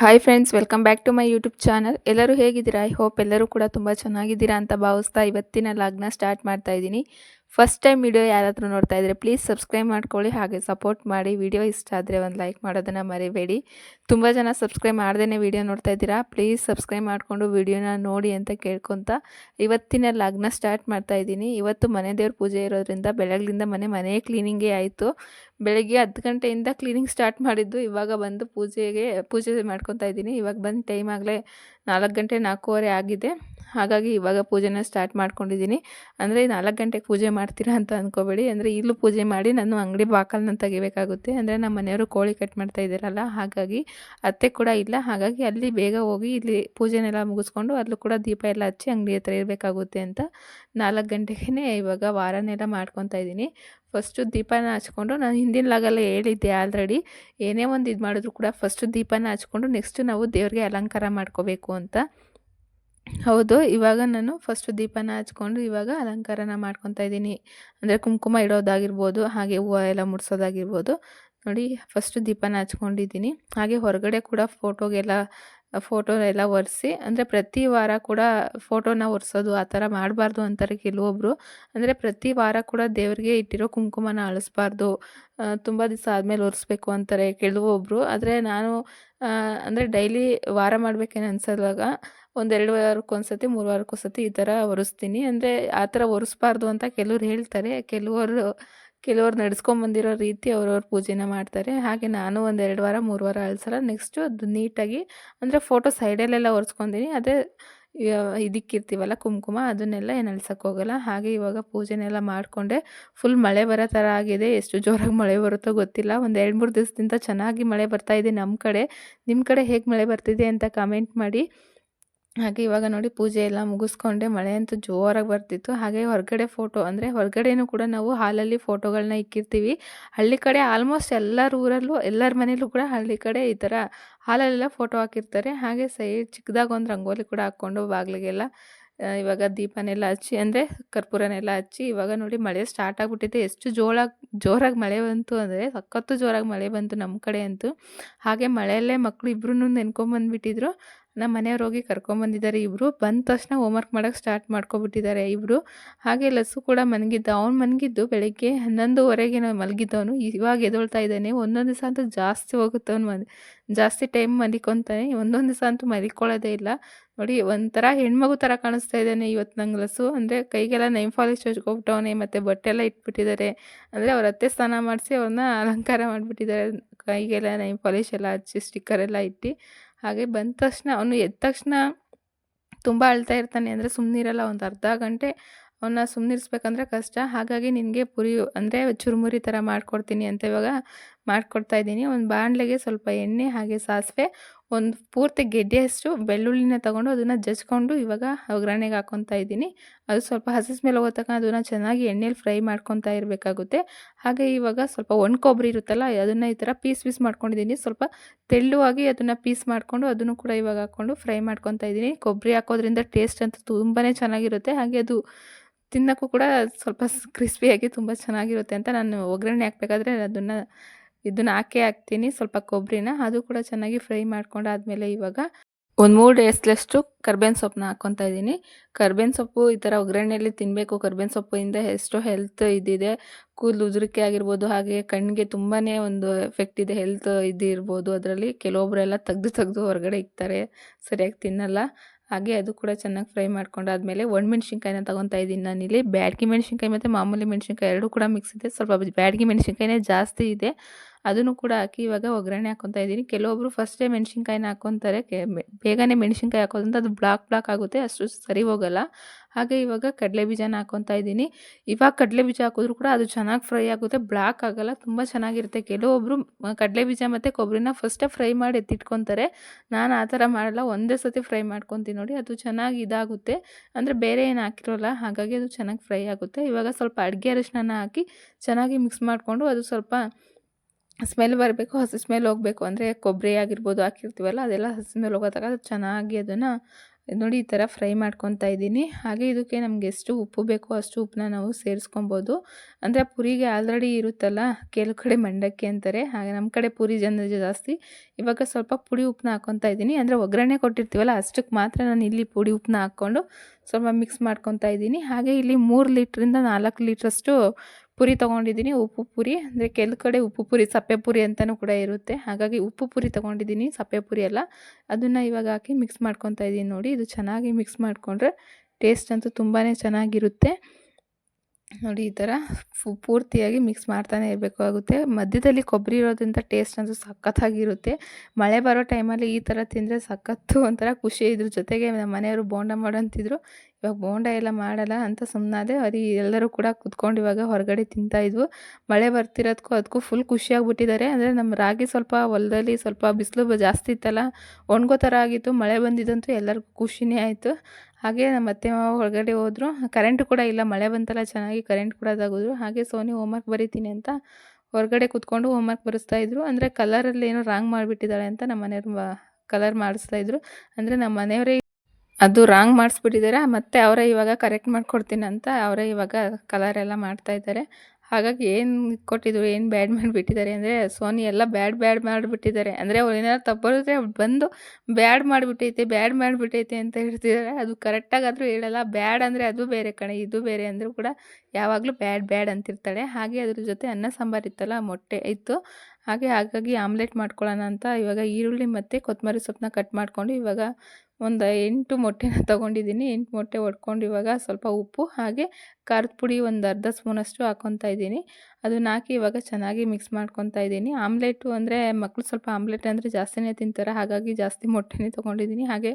Hi friends welcome back to my YouTube channel ಎಲ್ಲರೂ ಹೇಗಿದ್ದೀರಾ? I hope ಎಲ್ಲರೂ ಕೂಡ ತುಂಬ ಚೆನ್ನಾಗಿದ್ದೀರಾ ಅಂತ ಭಾವಿಸ್ತಾ ಇವತ್ತಿನ ಲಾಗ್ನ ಸ್ಟಾರ್ಟ್ ಮಾಡ್ತಾ ಇದ್ದೀನಿ. ಫಸ್ಟ್ ಟೈಮ್ ವಿಡಿಯೋ ಯಾರಾದರೂ ನೋಡ್ತಾ ಇದ್ದರೆ ಪ್ಲೀಸ್ ಸಬ್ಸ್ಕ್ರೈಬ್ ಮಾಡ್ಕೊಳ್ಳಿ ಹಾಗೆ ಸಪೋರ್ಟ್ ಮಾಡಿ. ವಿಡಿಯೋ ಇಷ್ಟ ಆದರೆ ಒಂದು ಲೈಕ್ ಮಾಡೋದನ್ನು ಮರಿಬೇಡಿ. ತುಂಬ ಜನ ಸಬ್ಸ್ಕ್ರೈಬ್ ಮಾಡ್ದೇ ವಿಡಿಯೋ ನೋಡ್ತಾ ಇದ್ದೀರಾ? ಪ್ಲೀಸ್ ಸಬ್ಸ್ಕ್ರೈಬ್ ಮಾಡಿಕೊಂಡು ವಿಡಿಯೋನ ನೋಡಿ ಅಂತ ಕೇಳ್ಕೊತ ಇವತ್ತಿನ ಲಗ್ನ ಸ್ಟಾರ್ಟ್ ಮಾಡ್ತಾ ಇದ್ದೀನಿ. ಇವತ್ತು ಮನೆ ದೇವ್ರ ಪೂಜೆ ಇರೋದ್ರಿಂದ ಬೆಳಗ್ಲಿಂದ ಮನೆ ಮನೆ ಕ್ಲೀನಿಂಗೇ ಆಯಿತು. ಬೆಳಗ್ಗೆ ಹತ್ತು ಗಂಟೆಯಿಂದ ಕ್ಲೀನಿಂಗ್ ಸ್ಟಾರ್ಟ್ ಮಾಡಿದ್ದು. ಇವಾಗ ಬಂದು ಪೂಜೆಗೆ ಪೂಜೆ ಮಾಡ್ಕೊತಾ ಇದ್ದೀನಿ. ಇವಾಗ ಬಂದು ಟೈಮ್ ಆಗಲೇ ನಾಲ್ಕು ಗಂಟೆ ನಾಲ್ಕೂವರೆ ಆಗಿದೆ. ಹಾಗಾಗಿ ಇವಾಗ ಪೂಜೆನ ಸ್ಟಾರ್ಟ್ ಮಾಡ್ಕೊಂಡಿದ್ದೀನಿ. ಅಂದರೆ ನಾಲ್ಕು ಗಂಟೆಗೆ ಪೂಜೆ ಮಾಡ್ತೀರಾ ಅಂತ ಅಂದ್ಕೋಬೇಡಿ ಅಂದರೆ ಇಲ್ಲೂ ಪೂಜೆ ಮಾಡಿ ನಾನು ಅಂಗಡಿ ಬಾಕಲ್ನ ತೆಗಿಬೇಕಾಗುತ್ತೆ. ಅಂದರೆ ನಮ್ಮ ಮನೆಯವರು ಕೋಳಿ ಕಟ್ ಮಾಡ್ತಾ ಇದ್ದೀರಲ್ಲ, ಹಾಗಾಗಿ ಅತ್ತೆ ಕೂಡ ಇಲ್ಲ. ಹಾಗಾಗಿ ಅಲ್ಲಿ ಬೇಗ ಹೋಗಿ ಇಲ್ಲಿ ಪೂಜೆನೆಲ್ಲ ಮುಗಿಸ್ಕೊಂಡು ಅಲ್ಲೂ ಕೂಡ ದೀಪ ಎಲ್ಲ ಹಚ್ಚಿ ಅಂಗಡಿ ಹತ್ರ ಇರಬೇಕಾಗುತ್ತೆ ಅಂತ ನಾಲ್ಕು ಗಂಟೆಗೆ ಇವಾಗ ವಾರನೆಲ್ಲ ಮಾಡ್ಕೊತಾ ಇದ್ದೀನಿ. ಫಸ್ಟು ದೀಪನ ಹಚ್ಕೊಂಡು ನಾನು ಹಿಂದಿನ ಲಾಗಲ್ಲ ಹೇಳಿದ್ದೆ ಆಲ್ರೆಡಿ ಏನೇ ಒಂದು ಇದು ಮಾಡಿದ್ರು ಕೂಡ ಫಸ್ಟು ದೀಪನ ಹಚ್ಕೊಂಡು ನೆಕ್ಸ್ಟು ನಾವು ದೇವ್ರಿಗೆ ಅಲಂಕಾರ ಮಾಡ್ಕೋಬೇಕು ಅಂತ. ಹೌದು, ಇವಾಗ ನಾನು ಫಸ್ಟ್ ದೀಪನ ಹಚ್ಕೊಂಡು ಇವಾಗ ಅಲಂಕಾರನ ಮಾಡ್ಕೊತಾ ಇದ್ದೀನಿ. ಅಂದರೆ ಕುಂಕುಮ ಇಡೋದಾಗಿರ್ಬೋದು, ಹಾಗೆ ಹೂವು ಎಲ್ಲ ಮುಡ್ಸೋದಾಗಿರ್ಬೋದು. ನೋಡಿ ಫಸ್ಟ್ ದೀಪನ ಹಚ್ಕೊಂಡಿದ್ದೀನಿ. ಹಾಗೆ ಹೊರಗಡೆ ಕೂಡ ಫೋಟೋಗೆಲ್ಲ ಫೋಟೋ ಎಲ್ಲ ಒರೆಸಿ, ಅಂದರೆ ಪ್ರತಿ ವಾರ ಕೂಡ ಫೋಟೋನ ಒರೆಸೋದು, ಆ ಥರ ಮಾಡಬಾರ್ದು ಅಂತಾರೆ ಕೆಲವೊಬ್ಬರು ಅಂದರೆ ಪ್ರತಿ ವಾರ ಕೂಡ ದೇವರಿಗೆ ಇಟ್ಟಿರೋ ಕುಂಕುಮನ ಅಳಿಸ್ಬಾರ್ದು. ತುಂಬ ದಿವಸ ಆದಮೇಲೆ ಒರೆಸ್ಬೇಕು ಅಂತಾರೆ ಕೆಲವೊಬ್ಬರು ಆದರೆ ನಾನು ಅಂದರೆ ಡೈಲಿ ವಾರ ಮಾಡಬೇಕೇನು ಅನ್ಸೋದಾಗ ಒಂದು ಎರಡು ವಾರಕ್ಕೊಂದ್ಸತಿ ಮೂರು ವಾರಕ್ಕೊಂದ್ಸತಿ ಈ ಥರ ಒರೆಸ್ತೀನಿ. ಅಂದರೆ ಆ ಥರ ಒರೆಸ್ಬಾರ್ದು ಅಂತ ಕೆಲವ್ರು ಹೇಳ್ತಾರೆ. ಕೆಲವರು, ಕೆಲವ್ರು ನಡ್ಸ್ಕೊಂಬಂದಿರೋ ರೀತಿ ಅವ್ರವ್ರ ಪೂಜೆನ ಮಾಡ್ತಾರೆ. ಹಾಗೆ ನಾನು ಒಂದೆರಡು ವಾರ ಮೂರು ವಾರ ಅಳ್ಸಲ್ಲ ನೆಕ್ಸ್ಟು ಅದು ನೀಟಾಗಿ ಅಂದರೆ ಫೋಟೋ ಸೈಡಲ್ಲೆಲ್ಲ ಒರೆಸ್ಕೊಂತೀನಿ ಅದೇ ಇದಕ್ಕಿರ್ತೀವಲ್ಲ ಕುಂಕುಮ, ಅದನ್ನೆಲ್ಲ ಏನು ಹೋಗಲ್ಲ. ಹಾಗೆ ಇವಾಗ ಪೂಜೆನೆಲ್ಲ ಮಾಡಿಕೊಂಡೆ. ಫುಲ್ ಮಳೆ ಬರೋ ಥರ ಆಗಿದೆ. ಎಷ್ಟು ಜೋರಾಗಿ ಮಳೆ ಬರುತ್ತೋ ಗೊತ್ತಿಲ್ಲ. ಒಂದು ಎರಡು, ಮೂರು ದಿವಸದಿಂದ ಚೆನ್ನಾಗಿ ಮಳೆ ಬರ್ತಾ ಇದೆ ನಮ್ಮ ಕಡೆ. ನಿಮ್ಮ ಕಡೆ ಹೇಗೆ ಮಳೆ ಬರ್ತಿದೆ ಅಂತ ಕಮೆಂಟ್ ಮಾಡಿ. ಹಾಗೆ ಇವಾಗ ನೋಡಿ ಪೂಜೆ ಎಲ್ಲ ಮುಗಿಸ್ಕೊಂಡೆ. ಮಳೆ ಅಂತೂ ಜೋರಾಗಿ ಬರ್ತಿತ್ತು. ಹಾಗೆ ಹೊರಗಡೆ ಫೋಟೋ ಅಂದರೆ ಹೊರಗಡೆನೂ ಕೂಡ ನಾವು ಹಾಲಲ್ಲಿ ಫೋಟೋಗಳನ್ನ ಇಕ್ಕಿರ್ತೀವಿ. ಹಳ್ಳಿ ಕಡೆ ಆಲ್ಮೋಸ್ಟ್ ಎಲ್ಲರ ಊರಲ್ಲೂ, ಎಲ್ಲರ ಮನೇಲೂ ಕೂಡ ಹಳ್ಳಿ ಕಡೆ ಈ ಥರ ಹಾಲಲ್ಲೆಲ್ಲ ಫೋಟೋ ಹಾಕಿರ್ತಾರೆ. ಹಾಗೆ ಸೈ ಚಿಕ್ಕದಾಗ ಒಂದು ರಂಗೋಲಿ ಕೂಡ ಹಾಕ್ಕೊಂಡು ಬಾಗಿಲಿಗೆಲ್ಲ ಇವಾಗ ದೀಪನೆಲ್ಲ ಹಚ್ಚಿ ಅಂದರೆ ಕರ್ಪೂರನೆಲ್ಲ ಹಚ್ಚಿ ಇವಾಗ ನೋಡಿ ಮಳೆ ಸ್ಟಾರ್ಟ್ ಆಗಿಬಿಟ್ಟಿದೆ. ಎಷ್ಟು ಜೋರಾಗಿ ಜೋರಾಗಿ ಮಳೆ ಬಂತು ಅಂದರೆ ಸಖತ್ತು ಜೋರಾಗಿ ಮಳೆ ಬಂತು ನಮ್ಮ ಕಡೆ ಅಂತೂ. ಹಾಗೆ ಮಳೆಯಲ್ಲೇ ಮಕ್ಕಳು ಇಬ್ಬರೂ ನೆನ್ಕೊಂಬಂದ್ಬಿಟ್ಟಿದ್ರು ನಮ್ಮ ಮನೆಯವ್ರು ಹೋಗಿ ಕರ್ಕೊಂಬಂದಿದ್ದಾರೆ ಇಬ್ಬರು ಬಂದ ತಕ್ಷಣ ಹೋಮ್ವರ್ಕ್ ಮಾಡೋಕೆ ಸ್ಟಾರ್ಟ್ ಮಾಡ್ಕೊಬಿಟ್ಟಿದ್ದಾರೆ ಇಬ್ಬರು ಹಾಗೆ ಲಸ್ಸು ಕೂಡ ಮನಗಿದ್ದ. ಅವ್ನು ಮನಗಿದ್ದು ಬೆಳಗ್ಗೆ ಹನ್ನೊಂದುವರೆಗೆ ನಾವು ಮಲಗಿದ್ದವನು. ಇವಾಗ ಎದೊಳ್ತಾ ಇದ್ದಾನೆ. ಒಂದೊಂದು ದಿವಸ ಅಂತೂ ಜಾಸ್ತಿ ಹೋಗುತ್ತೆ ಅವ್ನು ಮನ್, ಜಾಸ್ತಿ ಟೈಮ್ ಮಲಿಕೊತಾನೆ. ಒಂದೊಂದು ದಿವಸ ಅಂತೂ ಮಲಿಕೊಳ್ಳೋದೇ ಇಲ್ಲ. ನೋಡಿ ಒಂಥರ ಹೆಣ್ಮಗು ಥರ ಕಾಣಿಸ್ತಾ ಇದ್ದಾನೆ ಇವತ್ತು ನಂಗೆ ಲಸು ಅಂದರೆ ಕೈಗೆಲ್ಲ ನೈಮ್ ಫಾಲಿಸ್ ಹಚ್ಕೊಬಿಟ್ಟವನೆ ಮತ್ತು ಬಟ್ಟೆ ಎಲ್ಲ ಇಟ್ಬಿಟ್ಟಿದ್ದಾರೆ. ಅಂದರೆ ಅವ್ರ ಅತ್ತೆ ಸ್ನಾನ ಮಾಡಿಸಿ ಅವ್ರನ್ನ ಅಲಂಕಾರ ಮಾಡಿಬಿಟ್ಟಿದ್ದಾರೆ. ಕೈಗೆಲ್ಲ ನೈ ಪಾಲಿಶ್ ಎಲ್ಲ ಹಚ್ಚಿ ಸ್ಟಿಕ್ಕರ್ ಎಲ್ಲ ಇಟ್ಟು, ಹಾಗೆ ಬಂದ ತಕ್ಷಣ ಅವನು ಎದ್ದ ತಕ್ಷಣ ತುಂಬ ಅಳ್ತಾ ಇರ್ತಾನೆ ಅಂದರೆ ಸುಮ್ಮನಿರಲ್ಲ ಒಂದು ಅರ್ಧ ಗಂಟೆ ಅವನ್ನ ಸುಮ್ಮನಿರಿಸ್ಬೇಕಂದ್ರೆ ಕಷ್ಟ. ಹಾಗಾಗಿ ನಿನಗೆ ಪುರಿ ಅಂದರೆ ಚುರುಮುರಿ ಥರ ಮಾಡಿಕೊಡ್ತೀನಿ ಅಂತ ಇವಾಗ ಮಾಡಿಕೊಡ್ತಾ ಇದ್ದೀನಿ. ಒಂದು ಬಾಣಲೆಗೆ ಸ್ವಲ್ಪ ಎಣ್ಣೆ ಹಾಗೆ ಸಾಸಿವೆ, ಒಂದು ಪೂರ್ತಿ ಗೆಡ್ಡೆಯಷ್ಟು ಬೆಳ್ಳುಳ್ಳಿನ ತಗೊಂಡು ಅದನ್ನು ಜಜ್ಕೊಂಡು ಇವಾಗ ಒಗ್ಗರಣೆಗೆ ಹಾಕ್ಕೊತಾ ಇದ್ದೀನಿ. ಅದು ಸ್ವಲ್ಪ ಹಸಿದ ಮೇಲೆ ಹೋಗೋ ತನಕ ಅದನ್ನು ಚೆನ್ನಾಗಿ ಎಣ್ಣೆಲಿ ಫ್ರೈ ಮಾಡ್ಕೊತಾ ಇರಬೇಕಾಗುತ್ತೆ. ಹಾಗೆ ಇವಾಗ ಸ್ವಲ್ಪ ಒಣ ಕೊಬ್ಬರಿ ಇರುತ್ತಲ್ಲ, ಅದನ್ನು ಈ ಥರ ಪೀಸ್ ಪೀಸ್ ಮಾಡ್ಕೊಂಡಿದ್ದೀನಿ. ಸ್ವಲ್ಪ ತೆಳ್ಳುವಾಗಿ ಅದನ್ನು ಪೀಸ್ ಮಾಡಿಕೊಂಡು ಅದನ್ನು ಕೂಡ ಇವಾಗ ಹಾಕ್ಕೊಂಡು ಫ್ರೈ ಮಾಡ್ಕೊತಾ ಇದ್ದೀನಿ. ಕೊಬ್ಬರಿ ಹಾಕೋದ್ರಿಂದ ಟೇಸ್ಟ್ ಅಂತೂ ತುಂಬಾ ಚೆನ್ನಾಗಿರುತ್ತೆ. ಹಾಗೆ ಅದು ತಿನ್ನೋಕ್ಕೂ ಕೂಡ ಸ್ವಲ್ಪ ಕ್ರಿಸ್ಪಿಯಾಗಿ ತುಂಬ ಚೆನ್ನಾಗಿರುತ್ತೆ ಅಂತ ನಾನು ಒಗ್ಗರಣೆ ಹಾಕ್ಬೇಕಾದ್ರೆ ಅದನ್ನು ಇದನ್ನ ಹಾಕೇ ಹಾಕ್ತೀನಿ. ಸ್ವಲ್ಪ ಕೊಬ್ಬರಿನ ಅದು ಕೂಡ ಚೆನ್ನಾಗಿ ಫ್ರೈ ಮಾಡ್ಕೊಂಡಾದ್ಮೇಲೆ ಇವಾಗ ಒಂದು ಮೂರು ಡೇಸ್ಲಷ್ಟು ಕರ್ಬೇವಿನ ಸೊಪ್ಪನ್ನ ಹಾಕ್ಕೊತಾ ಇದ್ದೀನಿ. ಕರ್ಬೇವಿನ ಸೊಪ್ಪು ಈ ಥರ ಒಗ್ಗರಣೆಯಲ್ಲಿ ತಿನ್ನಬೇಕು ಕರ್ಬೇವಿನ ಸೊಪ್ಪಿಂದ ಎಷ್ಟೋ ಹೆಲ್ತ್ ಇದಿದೆ. ಕೂದಲು ಉದುರಿಕೆ ಆಗಿರ್ಬೋದು, ಹಾಗೆ ಕಣ್ಣಿಗೆ ತುಂಬಾ ಒಂದು ಎಫೆಕ್ಟ್ ಇದೆ, ಹೆಲ್ತ್ ಇದ್ದಿರ್ಬೋದು ಇರ್ಬೋದು ಅದರಲ್ಲಿ ಕೆಲವೊಬ್ಬರೆಲ್ಲ ತೆಗ್ದು ತೆಗೆದು ಹೊರಗಡೆ ಇಕ್ತಾರೆ. ಸರಿಯಾಗಿ ತಿನ್ನಲ್ಲ. ಹಾಗೆ ಅದು ಕೂಡ ಚೆನ್ನಾಗಿ ಫ್ರೈ ಮಾಡ್ಕೊಂಡಾದ್ಮೇಲೆ ಒಣಮೆಣ್ಸಿನ್ಕಾಯಿನ ತೊಗೊತಾ ಇದ್ದೀನಿ ನಾನಿಲ್ಲಿ ಬ್ಯಾಡಗಿ ಮೆಣಸಿನ್ಕಾಯಿ ಮತ್ತು ಮಾಮೂಲಿ ಮೆಣಸಿನ್ಕಾಯಿ ಎರಡೂ ಕೂಡ ಮಿಕ್ಸ್ ಇದೆ. ಸ್ವಲ್ಪ ಬ್ಯಾಡಗಿ ಮೆಣಸಿನ್ಕಾಯಿನೇ ಜಾಸ್ತಿ ಇದೆ. ಅದನ್ನು ಕೂಡ ಹಾಕಿ ಇವಾಗ ಒಗ್ಗರಣೆ ಹಾಕ್ಕೊತಾ ಇದ್ದೀನಿ. ಕೆಲವೊಬ್ಬರು ಫಸ್ಟೇ ಮೆಣಸಿನ್ಕಾಯಿನ ಹಾಕ್ಕೊತಾರೆ ಕೆ ಬೇಗನೆ ಮೆಣಸಿನ್ಕಾಯಿ ಹಾಕೋದ್ರಿಂದ ಅದು ಬ್ಲಾಕ್ ಬ್ಲಾಕ್ ಆಗುತ್ತೆ, ಅಷ್ಟು ಸರಿ ಹೋಗಲ್ಲ. ಹಾಗೆ ಇವಾಗ ಕಡಲೆ ಬೀಜನ ಹಾಕ್ಕೊತಾ ಇದ್ದೀನಿ. ಇವಾಗ ಕಡಲೆ ಬೀಜ ಹಾಕಿದ್ರು ಕೂಡ ಅದು ಚೆನ್ನಾಗಿ ಫ್ರೈ ಆಗುತ್ತೆ ಬ್ಲಾಕ್ ಆಗಲ್ಲ, ತುಂಬ ಚೆನ್ನಾಗಿರುತ್ತೆ. ಕೆಲವೊಬ್ಬರು ಕಡಲೆ ಬೀಜ ಮತ್ತು ಕೊಬ್ಬರಿನ ಫಸ್ಟೇ ಫ್ರೈ ಮಾಡಿ ಎತ್ತಿಟ್ಕೊತಾರೆ. ನಾನು ಆ ಥರ ಮಾಡಲ್ಲ, ಒಂದೇ ಸತಿ ಫ್ರೈ ಮಾಡ್ಕೊತೀನಿ ನೋಡಿ, ಅದು ಚೆನ್ನಾಗಿ ಇದಾಗುತ್ತೆ. ಅಂದರೆ ಬೇರೆ ಏನು ಹಾಕಿರೋಲ್ಲ, ಹಾಗಾಗಿ ಅದು ಚೆನ್ನಾಗಿ ಫ್ರೈ ಆಗುತ್ತೆ. ಇವಾಗ ಸ್ವಲ್ಪ ಅಡುಗೆ ಅರಿಶಿನ ಹಾಕಿ ಚೆನ್ನಾಗಿ ಮಿಕ್ಸ್ ಮಾಡಿಕೊಂಡು ಅದು ಸ್ವಲ್ಪ ಸ್ಮೆಲ್ ಬರಬೇಕು, ಹಸಿ ಸ್ಮೆಲ್ ಹೋಗಬೇಕು ಅಂದರೆ ಕೊಬ್ಬರಿ ಆಗಿರ್ಬೋದು ಹಾಕಿರ್ತೀವಲ್ಲ, ಅದೆಲ್ಲ ಹಸಿ ಸ್ಮೆಲ್ ಹೋಗೋದಾಗ ಚೆನ್ನಾಗಿ ಅದನ್ನು ನೋಡಿ ಈ ಥರ ಫ್ರೈ ಮಾಡ್ಕೊತಾ ಇದ್ದೀನಿ. ಹಾಗೆ ಇದಕ್ಕೆ ನಮ್ಗೆ ಎಷ್ಟು ಉಪ್ಪು ಬೇಕೋ ಅಷ್ಟು ಉಪ್ಪನ್ನ ನಾವು ಸೇರಿಸ್ಕೊಬೋದು. ಅಂದರೆ ಪುರಿಗೆ ಆಲ್ರೆಡಿ ಇರುತ್ತಲ್ಲ, ಕೆಲವು ಕಡೆ ಮಂಡಕ್ಕಿ ಅಂತಾರೆ, ಹಾಗೆ ನಮ್ಮ ಕಡೆ ಪೂರಿ ಜನ ಜಾಸ್ತಿ. ಇವಾಗ ಸ್ವಲ್ಪ ಪುಡಿ ಉಪ್ಪನ್ನ ಹಾಕ್ಕೊತಾ ಇದ್ದೀನಿ. ಅಂದರೆ ಒಗ್ಗರಣೆ ಕೊಟ್ಟಿರ್ತೀವಲ್ಲ, ಅಷ್ಟಕ್ಕೆ ಮಾತ್ರ ನಾನು ಇಲ್ಲಿ ಪುಡಿ ಉಪ್ಪನ್ನ ಹಾಕ್ಕೊಂಡು ಸ್ವಲ್ಪ ಮಿಕ್ಸ್ ಮಾಡ್ಕೊತಾ ಇದ್ದೀನಿ. ಹಾಗೆ ಇಲ್ಲಿ ಮೂರು ಲೀಟ್ರಿಂದ ನಾಲ್ಕು ಲೀಟ್ರಷ್ಟು ಪುರಿ ತೊಗೊಂಡಿದ್ದೀನಿ, ಉಪ್ಪು ಪುರಿ. ಅಂದರೆ ಕೆಲವು ಕಡೆ ಉಪ್ಪು ಪುರಿ, ಸಪ್ಪೆ ಪುರಿ ಅಂತಲೂ ಕೂಡ ಇರುತ್ತೆ. ಹಾಗಾಗಿ ಉಪ್ಪು ಪುರಿ ತೊಗೊಂಡಿದ್ದೀನಿ, ಸಪ್ಪೆ ಪುರಿ ಎಲ್ಲ ಅದನ್ನು ಇವಾಗ ಹಾಕಿ ಮಿಕ್ಸ್ ಮಾಡ್ಕೊತಾ ಇದ್ದೀನಿ ನೋಡಿ. ಇದು ಚೆನ್ನಾಗಿ ಮಿಕ್ಸ್ ಮಾಡಿಕೊಂಡ್ರೆ ಟೇಸ್ಟ್ ಅಂತೂ ತುಂಬಾ ಚೆನ್ನಾಗಿರುತ್ತೆ. ನೋಡಿ ಈ ಥರ ಫು, ಪೂರ್ತಿಯಾಗಿ ಮಿಕ್ಸ್ ಮಾಡ್ತಾನೆ ಇರಬೇಕಾಗುತ್ತೆ ಮಧ್ಯದಲ್ಲಿ ಕೊಬ್ಬರಿ ಇರೋದ್ರಿಂದ ಟೇಸ್ಟ್ ಅಂತೂ ಸಖತ್ತಾಗಿರುತ್ತೆ. ಮಳೆ ಬರೋ ಟೈಮಲ್ಲಿ ಈ ಥರ ತಿಂದರೆ ಸಖತ್ತು ಒಂಥರ ಖುಷಿ. ಇದ್ರ ಜೊತೆಗೆ ನಮ್ಮ ಮನೆಯವರು ಬೋಂಡ ಮಾಡಂತಿದ್ರು ಇವಾಗ ಬೋಂಡ ಎಲ್ಲ ಮಾಡಲ್ಲ ಅಂತ ಸುಮ್ಮನಾದೆ ಅವ್ರಿ ಎಲ್ಲರೂ ಕೂಡ ಕುತ್ಕೊಂಡು ಇವಾಗ ಹೊರಗಡೆ ತಿಂತಾಯಿದ್ವು ಮಳೆ ಬರ್ತಿರೋದಕ್ಕೂ ಅದಕ್ಕೂ ಫುಲ್ ಖುಷಿಯಾಗಿಬಿಟ್ಟಿದ್ದಾರೆ ಅಂದರೆ ನಮ್ಮ ರಾಗಿ ಸ್ವಲ್ಪ ಹೊಲದಲ್ಲಿ ಸ್ವಲ್ಪ ಬಿಸಿಲು ಜಾಸ್ತಿ ಇತ್ತಲ್ಲ, ಒಣಗೋ ಥರ ಆಗಿತ್ತು. ಮಳೆ ಬಂದಿದ್ದಂತೂ ಎಲ್ಲರಿಗೂ ಖುಷಿನೇ ಆಯಿತು. ಹಾಗೆ ನಮ್ಮ ಅತ್ತೆ ಮಾವ ಹೊರಗಡೆ ಹೋದರು. ಕರೆಂಟ್ ಕೂಡ ಇಲ್ಲ, ಮಳೆ ಬಂತಲ್ಲ ಚೆನ್ನಾಗಿ ಕರೆಂಟ್ ಕೂಡ ತೆಗೆದ್ರು. ಹಾಗೆ ಸೋನಿ ಹೋಮ್ವರ್ಕ್ ಬರೀತೀನಿ ಅಂತ ಹೊರಗಡೆ ಕೂತ್ಕೊಂಡು ಹೋಮ್ವರ್ಕ್ ಬರೆಸ್ತಾಯಿದ್ರು ಅಂದರೆ ಕಲರಲ್ಲಿ ಏನೋ ರಾಂಗ್ ಮಾಡಿಬಿಟ್ಟಿದ್ದಾಳೆ ಅಂತ ನಮ್ಮ ಮನೆಯವ್ರು ಕಲರ್ ಮಾಡಿಸ್ತಾ ಇದ್ರು. ಅಂದರೆ ನಮ್ಮ ಮನೆಯವರೇ ಅದು ರಾಂಗ್ ಮಾಡಿಸ್ಬಿಟ್ಟಿದ್ದಾರೆ. ಮತ್ತೆ ಅವರೇ ಇವಾಗ ಕರೆಕ್ಟ್ ಮಾಡಿಕೊಡ್ತೀನಿ ಅಂತ ಅವರೇ ಇವಾಗ ಕಲರ್ ಎಲ್ಲ ಮಾಡ್ತಾಯಿದ್ದಾರೆ ಹಾಗಾಗಿ ಏನು ಕೊಟ್ಟಿದ್ರು, ಏನು ಬ್ಯಾಡ್ ಮಾಡಿಬಿಟ್ಟಿದ್ದಾರೆ ಅಂದರೆ, ಸೋನಿ ಎಲ್ಲ ಬ್ಯಾಡ್ ಬ್ಯಾಡ್ ಮಾಡಿಬಿಟ್ಟಿದ್ದಾರೆ. ಅಂದರೆ ಅವ್ರು ಏನಾದ್ರು ತಪ್ಪರಿದ್ರೆ ಬಂದು ಬ್ಯಾಡ್ ಮಾಡಿಬಿಟ್ಟೈತೆ ಬ್ಯಾಡ್ ಮಾಡಿಬಿಟ್ಟೈತೆ ಅಂತ ಹೇಳ್ತಿದ್ದಾರೆ ಅದು ಕರೆಕ್ಟಾಗಾದರೂ ಹೇಳಲ್ಲ. ಬ್ಯಾಡ್ ಅಂದರೆ ಅದು ಬೇರೆ ಕಣೆ, ಇದು ಬೇರೆ ಅಂದರೂ ಕೂಡ ಯಾವಾಗಲೂ ಬ್ಯಾಡ್ ಬ್ಯಾಡ್ ಅಂತಿರ್ತಾಳೆ. ಹಾಗೆ ಅದ್ರ ಜೊತೆ ಅನ್ನ ಸಾಂಬಾರು ಇತ್ತಲ್ಲ, ಮೊಟ್ಟೆ ಇತ್ತು. ಹಾಗೆ ಹಾಗಾಗಿ ಆಮ್ಲೆಟ್ ಮಾಡ್ಕೊಳ್ಳೋಣ ಅಂತ ಇವಾಗ ಈರುಳ್ಳಿ ಮತ್ತು ಕೊತ್ತಂಬರಿ ಸೊಪ್ಪನ್ನ ಕಟ್ ಮಾಡಿಕೊಂಡು ಇವಾಗ ಒಂದು ಎಂಟು ಮೊಟ್ಟೆನ ತೊಗೊಂಡಿದ್ದೀನಿ ಎಂಟು ಮೊಟ್ಟೆ ಒಡ್ಕೊಂಡು ಇವಾಗ ಸ್ವಲ್ಪ ಉಪ್ಪು ಹಾಗೆ ಖಾರದ ಪುಡಿ ಒಂದು ಅರ್ಧ ಸ್ಪೂನಷ್ಟು ಹಾಕ್ಕೊತಾ ಇದ್ದೀನಿ. ಅದನ್ನ ಹಾಕಿ ಇವಾಗ ಚೆನ್ನಾಗಿ ಮಿಕ್ಸ್ ಮಾಡ್ಕೊತಾ ಇದ್ದೀನಿ. ಆಮ್ಲೆಟು ಅಂದರೆ ಮಕ್ಕಳು ಸ್ವಲ್ಪ ಆಮ್ಲೆಟ್ ಅಂದರೆ ಜಾಸ್ತಿನೇ ತಿಂತಾರೆ. ಹಾಗಾಗಿ ಜಾಸ್ತಿ ಮೊಟ್ಟೆನೇ ತೊಗೊಂಡಿದ್ದೀನಿ ಹಾಗೆ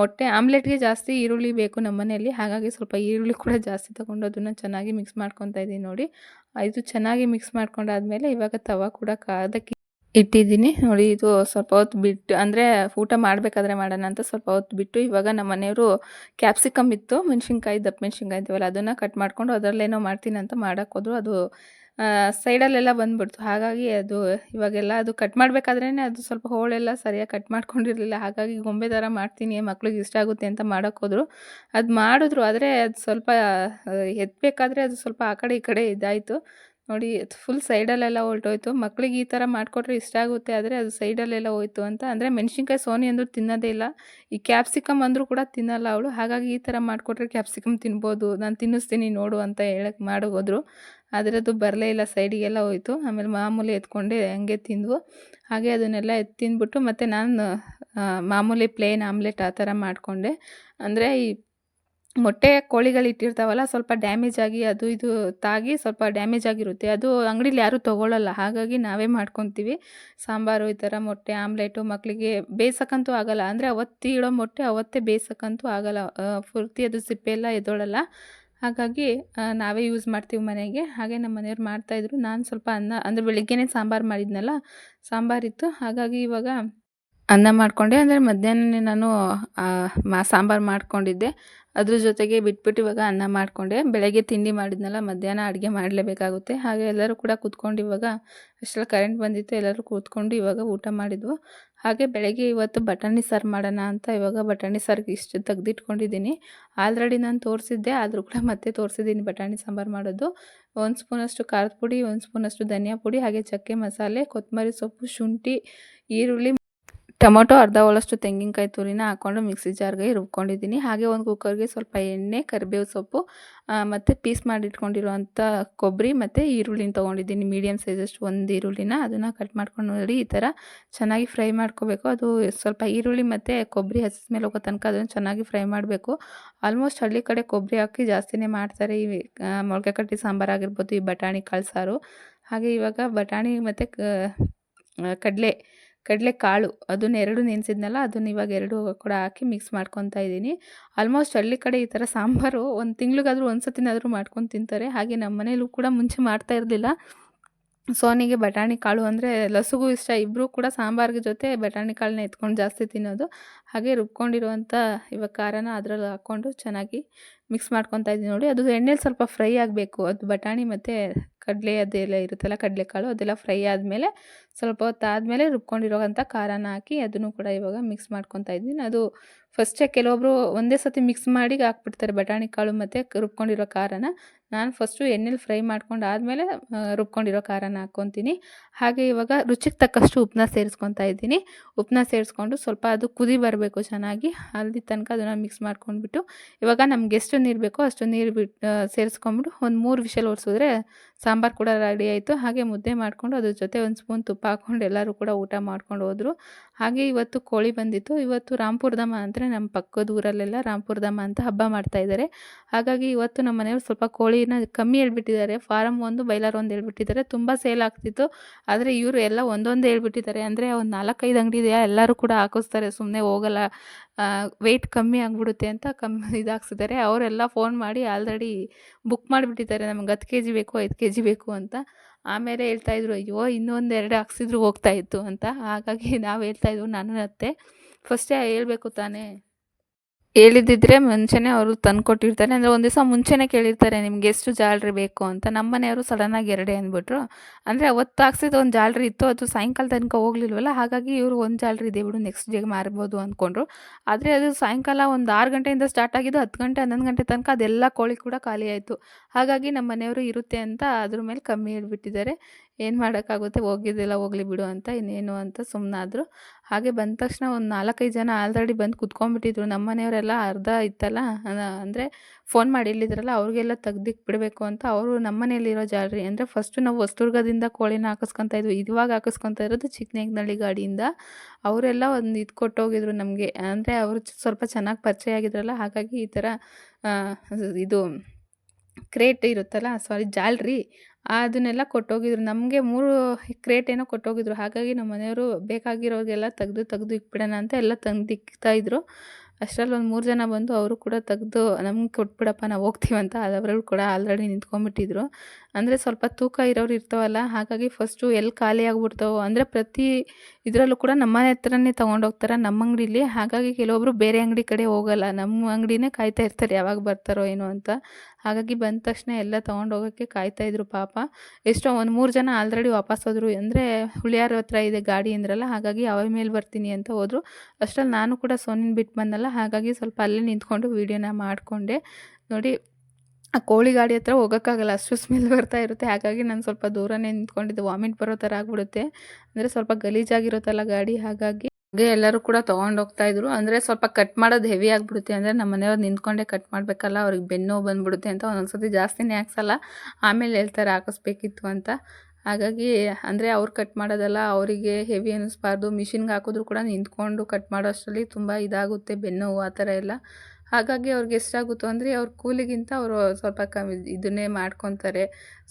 ಮೊಟ್ಟೆ ಆಮ್ಲೆಟ್ಗೆ ಜಾಸ್ತಿ ಈರುಳ್ಳಿ ಬೇಕು ನಮ್ಮ ಮನೆಯಲ್ಲಿ. ಹಾಗಾಗಿ ಸ್ವಲ್ಪ ಈರುಳ್ಳಿ ಕೂಡ ಜಾಸ್ತಿ ತೊಗೊಂಡು ಅದನ್ನು ಚೆನ್ನಾಗಿ ಮಿಕ್ಸ್ ಮಾಡ್ಕೊತಾ ಇದ್ದೀನಿ ನೋಡಿ. ಇದು ಚೆನ್ನಾಗಿ ಮಿಕ್ಸ್ ಮಾಡ್ಕೊಂಡಾದ್ಮೇಲೆ ಇವಾಗ ತವ ಕೂಡ ಕಾದಕ್ಕೆ ಇಟ್ಟಿದ್ದೀನಿ. ನೋಡಿ, ಇದು ಸ್ವಲ್ಪ ಹೊತ್ತು ಬಿಟ್ಟು, ಅಂದರೆ ಊಟ ಮಾಡಬೇಕಾದ್ರೆ ಮಾಡೋಣ ಅಂತ ಸ್ವಲ್ಪ ಹೊತ್ತು ಬಿಟ್ಟು, ಇವಾಗ ನಮ್ಮ ಮನೆಯವರು ಕ್ಯಾಪ್ಸಿಕಮ್ ಇತ್ತು, ಮೆಣ್ಸಿನ್ಕಾಯಿ, ದಪ್ಪ ಮೆಣ್ಸಿನ್ಕಾಯಿ ಇದ್ದೀವಲ್ಲ ಅದನ್ನು ಕಟ್ ಮಾಡಿಕೊಂಡು ಅದರಲ್ಲೇನೋ ಮಾಡ್ತೀನಿ ಅಂತ ಮಾಡೋಕ್ಕೋದ್ರು ಅದು ಸೈಡಲ್ಲೆಲ್ಲ ಬಂದುಬಿಡ್ತು. ಹಾಗಾಗಿ ಅದು ಇವಾಗೆಲ್ಲ ಅದು ಕಟ್ ಮಾಡಬೇಕಾದ್ರೇ ಅದು ಸ್ವಲ್ಪ ಹೋಳೆಲ್ಲ ಸರಿಯಾಗಿ ಕಟ್ ಮಾಡ್ಕೊಂಡಿರಲಿಲ್ಲ. ಹಾಗಾಗಿ ಗೊಂಬೆ ಥರ ಮಾಡ್ತೀನಿ, ಮಕ್ಳಿಗೆ ಇಷ್ಟ ಆಗುತ್ತೆ ಅಂತ ಮಾಡೋಕ್ಕೋದ್ರು ಅದು ಮಾಡಿದ್ರು, ಆದರೆ ಅದು ಸ್ವಲ್ಪ ಎತ್ತಬೇಕಾದ್ರೆ ಅದು ಸ್ವಲ್ಪ ಆ ಕಡೆ ಈ ಕಡೆ ಇದಾಯಿತು. ನೋಡಿ ಫುಲ್ ಸೈಡಲ್ಲೆಲ್ಲ ಹೊರಟೋಯ್ತು. ಮಕ್ಳಿಗೆ ಈ ಥರ ಮಾಡಿಕೊಟ್ರೆ ಇಷ್ಟ ಆಗುತ್ತೆ, ಆದರೆ ಅದು ಸೈಡಲ್ಲೆಲ್ಲ ಹೋಯ್ತು ಅಂತ. ಅಂದರೆ ಮೆಣಸಿನ್ಕಾಯಿ ಸೋನಿ ಅಂದರೂ ತಿನ್ನೋದೇ ಇಲ್ಲ. ಈ ಕ್ಯಾಪ್ಸಿಕಮ್ ಅಂದರೂ ಕೂಡ ತಿನ್ನಲ್ಲ ಅವಳು. ಹಾಗಾಗಿ ಈ ಥರ ಮಾಡಿಕೊಟ್ರೆ ಕ್ಯಾಪ್ಸಿಕಮ್ ತಿನ್ಬೋದು. ನಾನು ತಿನ್ನಿಸ್ತೀನಿ ನೋಡು ಅಂತ ಹೇಳಕ್ಕೆ ಮಾಡಿ ಹೋದ್ರು ಆದರೆ ಅದು ಬರಲೇ ಇಲ್ಲ ಸೈಡಿಗೆಲ್ಲ ಹೋಯ್ತು. ಆಮೇಲೆ ಮಾಮೂಲಿ ಎತ್ಕೊಂಡೆ ಹಂಗೆ ತಿಂದವು. ಹಾಗೆ ಅದನ್ನೆಲ್ಲ ಎತ್ತು ತಿಂದ್ಬಿಟ್ಟು ಮತ್ತು ನಾನು ಮಾಮೂಲಿ ಪ್ಲೇನ್ ಆಮ್ಲೆಟ್ ಆ ಥರ ಮಾಡಿಕೊಂಡೆ. ಅಂದರೆ ಈ ಮೊಟ್ಟೆ ಕೋಳಿಗಳು ಇಟ್ಟಿರ್ತಾವಲ್ಲ, ಸ್ವಲ್ಪ ಡ್ಯಾಮೇಜ್ ಆಗಿ ಅದು ಇದು ತಾಗಿ ಸ್ವಲ್ಪ ಡ್ಯಾಮೇಜ್ ಆಗಿರುತ್ತೆ. ಅದು ಅಂಗಡೀಲಿ ಯಾರೂ ತೊಗೊಳ್ಳಲ್ಲ ಹಾಗಾಗಿ ನಾವೇ ಮಾಡ್ಕೊತೀವಿ. ಸಾಂಬಾರು ಈ ಥರ ಮೊಟ್ಟೆ, ಆಮ್ಲೆಟು ಮಕ್ಕಳಿಗೆ ಬೇಯಿಸೋಕ್ಕಂತೂ ಆಗೋಲ್ಲ. ಅಂದರೆ ಅವತ್ತಿ ಇಡೋ ಮೊಟ್ಟೆ ಅವತ್ತೇ ಬೇಯಿಸೋಕ್ಕಂತೂ ಆಗೋಲ್ಲ. ಪೂರ್ತಿ ಅದು ಸಿಪ್ಪೆ ಎಲ್ಲ ಎದ್ದೋಳಲ್ಲ ಹಾಗಾಗಿ ನಾವೇ ಯೂಸ್ ಮಾಡ್ತೀವಿ ಮನೆಗೆ. ಹಾಗೆ ನಮ್ಮ ಮನೆಯವ್ರು ಮಾಡ್ತಾಯಿದ್ರು ನಾನು ಸ್ವಲ್ಪ ಅನ್ನ, ಅಂದರೆ ಬೆಳಿಗ್ಗೆನೇ ಸಾಂಬಾರು ಮಾಡಿದ್ನಲ್ಲ ಸಾಂಬಾರಿತ್ತು ಹಾಗಾಗಿ ಇವಾಗ ಅನ್ನ ಮಾಡಿಕೊಂಡೆ. ಅಂದರೆ ಮಧ್ಯಾಹ್ನನೇ ನಾನು ಮಾ, ಸಾಂಬಾರು ಮಾಡ್ಕೊಂಡಿದ್ದೆ. ಅದ್ರ ಜೊತೆಗೆ ಬಿಟ್ಬಿಟ್ಟು ಇವಾಗ ಅನ್ನ ಮಾಡಿಕೊಂಡೆ. ಬೆಳಗ್ಗೆ ತಿಂಡಿ ಮಾಡಿದ್ನಲ್ಲ, ಮಧ್ಯಾಹ್ನ ಅಡುಗೆ ಮಾಡಲೇಬೇಕಾಗುತ್ತೆ. ಹಾಗೆ ಎಲ್ಲರೂ ಕೂಡ ಕೂತ್ಕೊಂಡು ಇವಾಗ ಅಷ್ಟೆಲ್ಲ ಕರೆಂಟ್ ಬಂದಿತ್ತು, ಎಲ್ಲರೂ ಕೂತ್ಕೊಂಡು ಇವಾಗ ಊಟ ಮಾಡಿದ್ವು. ಹಾಗೆ ಬೆಳಗ್ಗೆ ಇವತ್ತು ಬಟಾಣಿ ಸಾರು ಮಾಡೋಣ ಅಂತ ಇವಾಗ ಬಟಾಣಿ ಸಾರಿಗೆ ಇಷ್ಟು ತೆಗೆದಿಟ್ಕೊಂಡಿದ್ದೀನಿ. ಆಲ್ರೆಡಿ ನಾನು ತೋರಿಸಿದ್ದೆ, ಆದರೂ ಕೂಡ ಮತ್ತೆ ತೋರಿಸಿದ್ದೀನಿ ಬಟಾಣಿ ಸಾಂಬಾರು ಮಾಡೋದು. ಒಂದು ಸ್ಪೂನಷ್ಟು ಖಾರದ ಪುಡಿ, ಒಂದು ಸ್ಪೂನಷ್ಟು ಧನಿಯಾ ಪುಡಿ, ಹಾಗೆ ಚಕ್ಕೆ ಮಸಾಲೆ ಕೊತ್ತಂಬರಿ ಸೊಪ್ಪು, ಶುಂಠಿ, ಈರುಳ್ಳಿ ಟೊಮೊಟೊ ಅರ್ಧ ಒಳಷ್ಟು ತೆಂಗಿನಕಾಯಿ ತುರಿನ ಹಾಕ್ಕೊಂಡು ಮಿಕ್ಸಿ ಜಾರ್ಗೆ ರುಬ್ಕೊಂಡಿದ್ದೀನಿ. ಹಾಗೆ ಒಂದು ಕುಕ್ಕರ್ಗೆ ಸ್ವಲ್ಪ ಎಣ್ಣೆ, ಕರಿಬೇವು ಸೊಪ್ಪು ಮತ್ತು ಪೀಸ್ ಮಾಡಿಟ್ಕೊಂಡಿರುವಂಥ ಕೊಬ್ಬರಿ ಮತ್ತು ಈರುಳ್ಳಿನ ತೊಗೊಂಡಿದ್ದೀನಿ. ಮೀಡಿಯಮ್ ಸೈಜಷ್ಟು ಒಂದು ಈರುಳ್ಳಿನ ಅದನ್ನು ಕಟ್ ಮಾಡ್ಕೊಂಡು ನೋಡಿ, ಈ ಥರ ಚೆನ್ನಾಗಿ ಫ್ರೈ ಮಾಡ್ಕೋಬೇಕು. ಅದು ಸ್ವಲ್ಪ ಈರುಳ್ಳಿ ಮತ್ತು ಕೊಬ್ಬರಿ ಹಸಿದ ಮೇಲೆ ಹೋಗೋ ತನಕ ಅದನ್ನು ಚೆನ್ನಾಗಿ ಫ್ರೈ ಮಾಡಬೇಕು. ಆಲ್ಮೋಸ್ಟ್ ಹಳ್ಳಿ ಕಡೆ ಕೊಬ್ಬರಿ ಹಾಕಿ ಜಾಸ್ತಿನೇ ಮಾಡ್ತಾರೆ. ಈ ಮೊಳಕೆ ಕಟ್ಟಿ ಸಾಂಬಾರು ಆಗಿರ್ಬೋದು, ಈ ಬಟಾಣಿ, ಕಾಳು ಸಾರು. ಹಾಗೆ ಇವಾಗ ಬಟಾಣಿ ಮತ್ತು ಕಡಲೆ ಕಡಲೆ ಕಾಳು ಅದನ್ನ ಎರಡು ನೆನೆಸಿದ್ನಲ್ಲ, ಅದನ್ನ ಇವಾಗ ಎರಡು ಕೂಡ ಹಾಕಿ ಮಿಕ್ಸ್ ಮಾಡ್ಕೊತಾ ಇದ್ದೀನಿ. ಆಲ್ಮೋಸ್ಟ್ ಹಳ್ಳಿ ಕಡೆ ಈ ಥರ ಸಾಂಬಾರು ಒಂದು ತಿಂಗ್ಳಿಗಾದರೂ ಒಂದು ಸತಿನಾದರೂ ಮಾಡ್ಕೊಂಡು ತಿಂತಾರೆ. ಹಾಗೆ ನಮ್ಮ ಮನೇಲೂ ಕೂಡ ಮುಂಚೆ ಮಾಡ್ತಾ ಇರಲಿಲ್ಲ. ಸೋನಿಗೆ ಬಟಾಣಿ ಕಾಳು ಅಂದರೆ ಲಸುಗೂ ಇಷ್ಟ. ಇಬ್ಬರೂ ಕೂಡ ಸಾಂಬಾರ್ಗೆ ಜೊತೆ ಬಟಾಣಿ ಕಾಳನ್ನ ಎತ್ಕೊಂಡು ಜಾಸ್ತಿ ತಿನ್ನೋದು. ಹಾಗೆ ರುಬ್ಕೊಂಡಿರುವಂಥ ಇವಾಗ ಖಾರನ ಅದರಲ್ಲಿ ಹಾಕ್ಕೊಂಡು ಚೆನ್ನಾಗಿ ಮಿಕ್ಸ್ ಮಾಡ್ಕೊತಾ ಇದ್ದೀನಿ ನೋಡಿ. ಅದು ಎಣ್ಣೆಲಿ ಸ್ವಲ್ಪ ಫ್ರೈ ಆಗಬೇಕು. ಅದು ಬಟಾಣಿ ಮತ್ತು ಕಡಲೆ ಅದೆಲ್ಲ ಇರುತ್ತಲ್ಲ, ಕಡಲೆಕಾಳು ಅದೆಲ್ಲ ಫ್ರೈ ಆದಮೇಲೆ ಸ್ವಲ್ಪ ಹೊತ್ತು ಆದಮೇಲೆ ರುಬ್ಕೊಂಡಿರೋವಂಥ ಖಾರನ ಹಾಕಿ ಅದನ್ನು ಕೂಡ ಇವಾಗ ಮಿಕ್ಸ್ ಮಾಡ್ಕೊತಾ ಇದ್ದೀನಿ. ಅದು ಫಸ್ಟೇ ಕೆಲವೊಬ್ಬರು ಒಂದೇ ಸತಿ ಮಿಕ್ಸ್ ಮಾಡಿ ಹಾಕ್ಬಿಡ್ತಾರೆ. ಬಟಾಣಿ, ಕಾಳು ಮತ್ತು ರುಬ್ಕೊಂಡಿರೋ ಖಾರನ. ನಾನು ಫಸ್ಟು ಎಣ್ಣೆಲಿ ಫ್ರೈ ಮಾಡ್ಕೊಂಡು ಆದಮೇಲೆ ರುಬ್ಕೊಂಡಿರೋ ಖಾರನ ಹಾಕ್ಕೊತೀನಿ. ಹಾಗೆ ಇವಾಗ ರುಚಿಗೆ ತಕ್ಕಷ್ಟು ಉಪ್ಪನ್ನ ಸೇರಿಸ್ಕೊತಾ ಇದ್ದೀನಿ. ಉಪ್ಪನ್ನ ಸೇರಿಸ್ಕೊಂಡು ಸ್ವಲ್ಪ ಅದು ಕುದಿ ಬರಬೇಕು ಚೆನ್ನಾಗಿ. ಅಲ್ಲಿ ತನಕ ಅದನ್ನು ಮಿಕ್ಸ್ ಮಾಡ್ಕೊಂಡ್ಬಿಟ್ಟು ಇವಾಗ ನಮ್ಗೆ ಎಷ್ಟು ನೀರು ಬೇಕೋ ಅಷ್ಟು ನೀರು ಬಿಟ್ಟು ಸೇರಿಸ್ಕೊಂಬಿಟ್ಟು ಒಂದು ಮೂರು ವಿಷಲ್ ಒರೆಸಿದ್ರೆ ಸಾಂಬಾರು ಕೂಡ ರೆಡಿ ಆಯಿತು. ಹಾಗೆ ಮುದ್ದೆ ಮಾಡಿಕೊಂಡು ಅದ್ರ ಜೊತೆ ಒಂದು ಸ್ಪೂನ್ ತುಪ್ಪ ಹಾಕ್ಕೊಂಡು ಎಲ್ಲರೂ ಕೂಡ ಊಟ ಮಾಡ್ಕೊಂಡು ಹೋದರು. ಹಾಗೆ ಇವತ್ತು ಕೋಳಿ ಬಂದಿತ್ತು. ಇವತ್ತು ರಾಂಪುರದಮ್ಮ ಅಂದರೆ ನಮ್ಮ ಪಕ್ಕದ ಊರಲ್ಲೆಲ್ಲ ರಾಂಪುರದಮ್ಮ ಅಂತ ಹಬ್ಬ ಮಾಡ್ತಾಯಿದ್ದಾರೆ ಹಾಗಾಗಿ ಇವತ್ತು ನಮ್ಮ ಮನೆಯವ್ರು ಸ್ವಲ್ಪ ಕೋಳಿನ ಕಮ್ಮಿ ಹೇಳ್ಬಿಟ್ಟಿದ್ದಾರೆ. ಫಾರಮ್ ಒಂದು, ಬೈಲರ್ ಒಂದು ಹೇಳ್ಬಿಟ್ಟಿದ್ದಾರೆ. ತುಂಬ ಸೇಲ್ ಆಗ್ತಿತ್ತು. ಆದರೆ ಇವರು ಎಲ್ಲ ಒಂದೊಂದು ಹೇಳ್ಬಿಟ್ಟಿದ್ದಾರೆ. ಅಂದರೆ ಒಂದು ನಾಲ್ಕೈದು ಅಂಗಡಿ ಇದೆಯಾ? ಎಲ್ಲರೂ ಕೂಡ ಹಾಕಿಸ್ತಾರೆ. ಸುಮ್ಮನೆ ಹೋಗಲ್ಲ. ವೆಯ್ಟ್ ಕಮ್ಮಿ ಆಗಿಬಿಡುತ್ತೆ ಅಂತ ಕಮ್ಮಿ ಇದಾಗ್ಸಿದ್ದಾರೆ. ಅವರೆಲ್ಲ ಫೋನ್ ಮಾಡಿ ಆಲ್ರೆಡಿ ಬುಕ್ ಮಾಡಿಬಿಟ್ಟಿದ್ದಾರೆ. ನಮ್ಗೆ ಹತ್ತು ಕೆ ಜಿ ಬೇಕು, ಐದು ಕೆ ಜಿ ಬೇಕು ಅಂತ. ಆಮೇಲೆ ಹೇಳ್ತಾಯಿದ್ರು ಅಯ್ಯೋ, ಇನ್ನೊಂದು ಎರಡು ಹಾಕ್ಸಿದ್ರು ಹೋಗ್ತಾಯಿತ್ತು ಅಂತ. ಹಾಗಾಗಿ ನಾವು ಹೇಳ್ತಾಯಿದ್ವು ನಾನು ಅತ್ತೆ ಫಸ್ಟೇ ಹೇಳ್ಬೇಕು ತಾನೇ. ಹೇಳಿದ್ದಿದ್ರೆ ಮುಂಚೆನೇ ಅವರು ತಂದು ಕೊಟ್ಟಿರ್ತಾರೆ ಅಂದರೆ ಒಂದು ದಿವಸ ಮುಂಚೆನೇ ಕೇಳಿರ್ತಾರೆ, ನಿಮ್ಗೆ ಎಷ್ಟು ಜಾಲ್ರಿ ಬೇಕು? ಅಂತ. ನಮ್ಮ ಮನೆಯವರು ಸಡನ್ನಾಗಿ ಎರಡೇ ಅಂದ್ಬಿಟ್ರು. ಅಂದರೆ ಅವತ್ತು ಹಾಕ್ಸಿದ ಒಂದು ಜಾಲ್ರಿ ಇತ್ತು, ಅದು ಸಾಯಂಕಾಲ ತನಕ ಹೋಗ್ಲಿಲ್ವಲ್ಲ? ಹಾಗಾಗಿ ಇವರು ಒಂದು ಜಾಲ್ರಿ ಇದೆ ಬಿಡು ನೆಕ್ಸ್ಟ್ ಡೇಗೆ ಮಾರ್ಬೋದು ಅಂದ್ಕೊಂಡ್ರು ಆದರೆ ಅದು ಸಾಯಂಕಾಲ ಒಂದು ಆರು ಗಂಟೆಯಿಂದ ಸ್ಟಾರ್ಟ್ ಆಗಿದ್ದು ಹತ್ತು ಗಂಟೆ, ಹನ್ನೊಂದು ಗಂಟೆ ತನಕ ಅದೆಲ್ಲ ಕೋಳಿ ಕೂಡ ಖಾಲಿ ಆಯಿತು. ಹಾಗಾಗಿ ನಮ್ಮ ಮನೆಯವರು ಇರುತ್ತೆ ಅಂತ ಅದ್ರ ಮೇಲೆ ಕಮ್ಮಿ ಹೇಳ್ಬಿಟ್ಟಿದ್ದಾರೆ. ಏನು ಮಾಡೋಕ್ಕಾಗುತ್ತೆ? ಹೋಗಿದ್ದಿಲ್ಲ, ಹೋಗಲಿ ಬಿಡು ಅಂತ, ಇನ್ನೇನು ಅಂತ ಸುಮ್ಮನಾದ್ರು ಹಾಗೆ ಬಂದ ತಕ್ಷಣ ಒಂದು ನಾಲ್ಕೈದು ಜನ ಆಲ್ರೆಡಿ ಬಂದು ಕುತ್ಕೊಂಡ್ಬಿಟ್ಟಿದ್ರು. ನಮ್ಮ ಮನೆಯವರೆಲ್ಲ ಅರ್ಧ ಇತ್ತಲ್ಲ? ಅಂದರೆ ಫೋನ್ ಮಾಡಿ ಇಲ್ಲಿದ್ರಲ್ಲ ಅವ್ರಿಗೆಲ್ಲ ತೆಗ್ದಿಕ್ಕೆ ಬಿಡಬೇಕು ಅಂತ ಅವರು ನಮ್ಮ ಮನೆಯಲ್ಲಿರೋ ಜಾಲ್ರಿ ಅಂದರೆ ಫಸ್ಟು ನಾವು ಹೊಸದುರ್ಗದಿಂದ ಕೋಳಿನ ಹಾಕಿಸ್ಕೊತ ಇದ್ವಿ. ಇವಾಗ ಹಾಕಿಸ್ಕೊತಾ ಇರೋದು ಚಿಕ್ಕನೇಗ್ನಳ್ಳಿ ಗಾಡಿಯಿಂದ. ಅವರೆಲ್ಲ ಒಂದು ಇದು ಕೊಟ್ಟೋಗಿದ್ರು ನಮಗೆ. ಅಂದರೆ ಅವರು ಸ್ವಲ್ಪ ಚೆನ್ನಾಗಿ ಪರಿಚಯ ಆಗಿದ್ರಲ್ಲ, ಹಾಗಾಗಿ ಈ ಥರ ಇದು ಕ್ರೇಟ್ ಇರುತ್ತಲ್ಲ, ಸಾರಿ, ಜಾಲ್ರಿ, ಅದನ್ನೆಲ್ಲ ಕೊಟ್ಟೋಗಿದ್ರು. ನಮಗೆ ಮೂರು ಕ್ರೇಟ್ ಏನೋ ಕೊಟ್ಟೋಗಿದ್ರು. ಹಾಗಾಗಿ ನಮ್ಮ ಮನೆಯವರು ಬೇಕಾಗಿರೋರಿಗೆಲ್ಲ ತೆಗೆದು ತೆಗೆದು ಇಕ್ಬಿಡೋಣ ಅಂತ ಎಲ್ಲ ತಂದು ಇಕ್ತಾಯಿದ್ರು ಅಷ್ಟರಲ್ಲಿ ಒಂದು ಮೂರು ಜನ ಬಂದು ಅವರು ಕೂಡ ತೆಗೆದು, ನಮ್ಗೆ ಕೊಟ್ಬಿಡಪ್ಪ, ನಾವು ಹೋಗ್ತೀವಂತ ಅದವರು ಕೂಡ ಆಲ್ರೆಡಿ ನಿಂತ್ಕೊಂಡ್ಬಿಟ್ಟಿದ್ರು. ಅಂದರೆ ಸ್ವಲ್ಪ ತೂಕ ಇರೋರು ಇರ್ತಾವಲ್ಲ, ಹಾಗಾಗಿ ಫಸ್ಟು ಎಲ್ಲಿ ಖಾಲಿ ಆಗಿಬಿಡ್ತಾವೋ, ಅಂದರೆ ಪ್ರತಿ ಇದರಲ್ಲೂ ಕೂಡ ನಮ್ಮನೆ ಹತ್ರನೇ ತೊಗೊಂಡೋಗ್ತಾರೆ ನಮ್ಮ ಅಂಗಡಿಲಿ, ಹಾಗಾಗಿ ಕೆಲವೊಬ್ಬರು ಬೇರೆ ಅಂಗಡಿ ಕಡೆ ಹೋಗಲ್ಲ, ನಮ್ಮ ಅಂಗಡಿನೇ ಕಾಯ್ತಾ ಇರ್ತಾರೆ ಯಾವಾಗ ಬರ್ತಾರೋ ಏನೋ ಅಂತ. ಹಾಗಾಗಿ ಬಂದ ತಕ್ಷಣ ಎಲ್ಲ ತೊಗೊಂಡೋಗೋಕ್ಕೆ ಕಾಯ್ತಾಯಿದ್ರು ಪಾಪ. ಎಷ್ಟೋ ಒಂದು ಮೂರು ಜನ ಆಲ್ರೆಡಿ ವಾಪಸ್ ಹೋದರು, ಅಂದರೆ ಹುಳಿಯಾರ ಹತ್ರ ಇದೆ ಗಾಡಿ ಅಂದ್ರಲ್ಲ, ಹಾಗಾಗಿ ಅವ್ರ ಮೇಲೆ ಬರ್ತೀನಿ ಅಂತ ಹೋದರು. ಅಷ್ಟರಲ್ಲಿ ನಾನು ಕೂಡ ಸೋನಿನ ಬಿಟ್ಟು ಬಂದಲ್ಲ, ಹಾಗಾಗಿ ಸ್ವಲ್ಪ ಅಲ್ಲೇ ನಿಂತ್ಕೊಂಡು ವೀಡಿಯೋನ ಮಾಡಿಕೊಂಡೆ. ನೋಡಿ ಆ ಕೋಳಿ ಗಾಡಿ ಹತ್ರ ಹೋಗೋಕ್ಕಾಗಲ್ಲ, ಅಷ್ಟು ಸ್ಮೆಲ್ ಬರ್ತಾ ಇರುತ್ತೆ. ಹಾಗಾಗಿ ನಾನು ಸ್ವಲ್ಪ ದೂರನೇ ನಿಂತ್ಕೊಂಡಿದ್ದೆ. ವಾಮಿಟ್ ಬರೋ ಥರ ಆಗಿಬಿಡುತ್ತೆ. ಅಂದರೆ ಸ್ವಲ್ಪ ಗಲೀಜಾಗಿರುತ್ತಲ್ಲ ಗಾಡಿ, ಹಾಗಾಗಿ ಹಾಗೆ ಎಲ್ಲರೂ ಕೂಡ ತೊಗೊಂಡು ಹೋಗ್ತಾಯಿದ್ರು ಅಂದರೆ ಸ್ವಲ್ಪ ಕಟ್ ಮಾಡೋದು ಹೆವಿ ಆಗಿಬಿಡುತ್ತೆ. ಅಂದರೆ ನಮ್ಮ ಮನೆಯವ್ರು ನಿಂತ್ಕೊಂಡೆ ಕಟ್ ಮಾಡಬೇಕಲ್ಲ, ಅವ್ರಿಗೆ ಬೆನ್ನು ಬಂದ್ಬಿಡುತ್ತೆ ಅಂತ ಒಂದೊಂದು ಸತಿ ಜಾಸ್ತಿನೇ ಹಾಕ್ಸಲ್ಲ. ಆಮೇಲೆ ಹೇಳ್ತಾರೆ ಹಾಕಿಸ್ಬೇಕಿತ್ತು ಅಂತ. ಹಾಗಾಗಿ ಅಂದರೆ ಅವ್ರು ಕಟ್ ಮಾಡೋದಲ್ಲ ಅವರಿಗೆ ಹೆವಿ ಅನ್ನಿಸ್ಬಾರ್ದು. ಮಿಷಿನ್ಗೆ ಹಾಕಿದ್ರು ಕೂಡ ನಿಂತ್ಕೊಂಡು ಕಟ್ ಮಾಡೋ ಅಷ್ಟರಲ್ಲಿ ತುಂಬ ಇದಾಗುತ್ತೆ. ಬೆನ್ನು ಆ ಥರ ಎಲ್ಲ. ಹಾಗಾಗಿ ಅವ್ರಿಗೆ ಎಷ್ಟಾಗುತ್ತೋ ಅಂದರೆ ಅವ್ರ ಕೂಲಿಗಿಂತ ಅವರು ಸ್ವಲ್ಪ ಕಮ್ಮಿ ಇದನ್ನೇ ಮಾಡ್ಕೊತಾರೆ.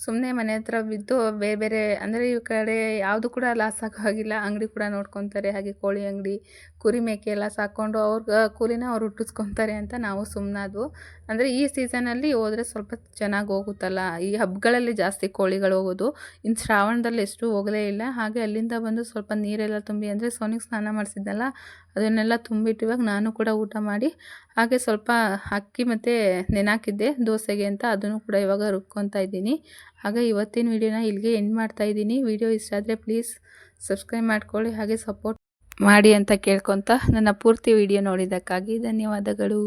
ಸುಮ್ಮನೆ ಮನೆ ಹತ್ರ ಬಿದ್ದು ಬೇರೆ ಬೇರೆ ಅಂದರೆ ಈ ಕಡೆ ಯಾವುದು ಕೂಡ ಲಾಸ್ ಹಾಗಿಲ್ಲ. ಅಂಗಡಿ ಕೂಡ ನೋಡ್ಕೊತಾರೆ. ಹಾಗೆ ಕೋಳಿ ಅಂಗಡಿ, ಕುರಿ ಮೇಕೆ ಎಲ್ಲ ಸಾಕ್ಕೊಂಡು ಅವ್ರ ಕೂಲಿನ ಅವ್ರು ಹುಟ್ಟಿಸ್ಕೊತಾರೆ ಅಂತ ನಾವು ಸುಮ್ಮನಾದ್ವು ಅಂದರೆ ಈ ಸೀಸನಲ್ಲಿ ಹೋದರೆ ಸ್ವಲ್ಪ ಚೆನ್ನಾಗಿ ಹೋಗುತ್ತಲ್ಲ? ಈ ಹಬ್ಬಗಳಲ್ಲಿ ಜಾಸ್ತಿ ಕೋಳಿಗಳು ಹೋಗೋದು. ಇನ್ನು ಶ್ರಾವಣದಲ್ಲಿ ಎಷ್ಟು ಹೋಗಲೇ ಇಲ್ಲ. ಹಾಗೆ ಅಲ್ಲಿಂದ ಬಂದು ಸ್ವಲ್ಪ ನೀರೆಲ್ಲ ತುಂಬಿ, ಅಂದರೆ ಸೋನಿಗೆ ಸ್ನಾನ ಮಾಡಿಸಿದ್ದಲ್ಲ ಅದನ್ನೆಲ್ಲ ತುಂಬಿಟ್ಟು ಇವಾಗ ನಾನು ಕೂಡ ಊಟ ಮಾಡಿ, ಹಾಗೆ ಸ್ವಲ್ಪ ಅಕ್ಕಿ ಮತ್ತು ನೆನಾಕಿದ್ದೆ, ದೋಸೆಗೆ ಅಂತ ಅದನ್ನು ಕೂಡ ಇವಾಗ ರುಬ್ಕೊತಾ ಇದ್ದೀನಿ. ಹಾಗೆ ಇವತ್ತಿನ ವೀಡಿಯೋನ ಇಲ್ಲಿಗೆ ಎಂಡ್ ಮಾಡ್ತಾ ಇದ್ದೀನಿ. ವಿಡಿಯೋ ಇಷ್ಟ ಆದರೆ ಪ್ಲೀಸ್ ಸಬ್ಸ್ಕ್ರೈಬ್ ಮಾಡ್ಕೊಳ್ಳಿ, ಹಾಗೆ ಸಪೋರ್ಟ್ ಮಾಡಿ ಅಂತ ಕೇಳ್ಕೊತ ನನ್ನ ಪೂರ್ತಿ ವಿಡಿಯೋ ನೋಡಿದ್ದಕ್ಕಾಗಿ ಧನ್ಯವಾದಗಳು.